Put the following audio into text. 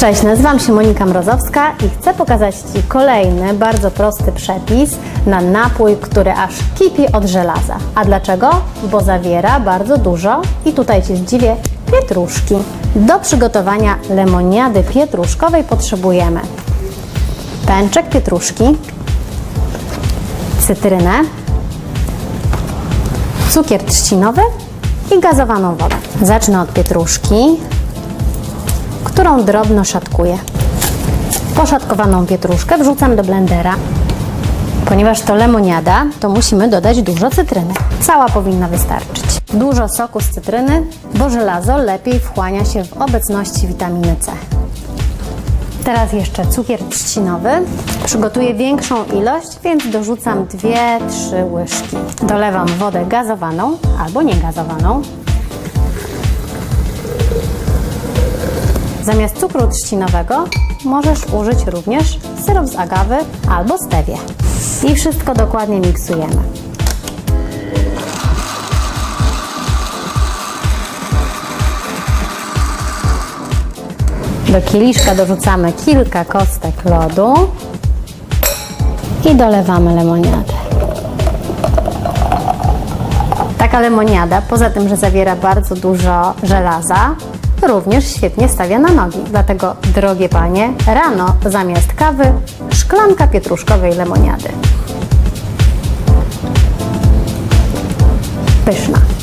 Cześć, nazywam się Monika Mrozowska i chcę pokazać Ci kolejny bardzo prosty przepis na napój, który aż kipi od żelaza. A dlaczego? Bo zawiera bardzo dużo i tutaj Cię zdziwię pietruszki. Do przygotowania lemoniady pietruszkowej potrzebujemy pęczek pietruszki, cytrynę, cukier trzcinowy i gazowaną wodę. Zacznę od pietruszki, którą drobno szatkuję. Poszatkowaną pietruszkę wrzucam do blendera. Ponieważ to lemoniada, to musimy dodać dużo cytryny. Cała powinna wystarczyć. Dużo soku z cytryny, bo żelazo lepiej wchłania się w obecności witaminy C. Teraz jeszcze cukier trzcinowy. Przygotuję większą ilość, więc dorzucam 2-3 łyżki. Dolewam wodę gazowaną albo niegazowaną. Zamiast cukru trzcinowego możesz użyć również syrop z agawy albo stewię. I wszystko dokładnie miksujemy. Do kieliszka dorzucamy kilka kostek lodu i dolewamy lemoniadę. Taka lemoniada, poza tym, że zawiera bardzo dużo żelaza, również świetnie stawia na nogi. Dlatego, drogie panie, rano zamiast kawy szklanka pietruszkowej lemoniady. Pyszna.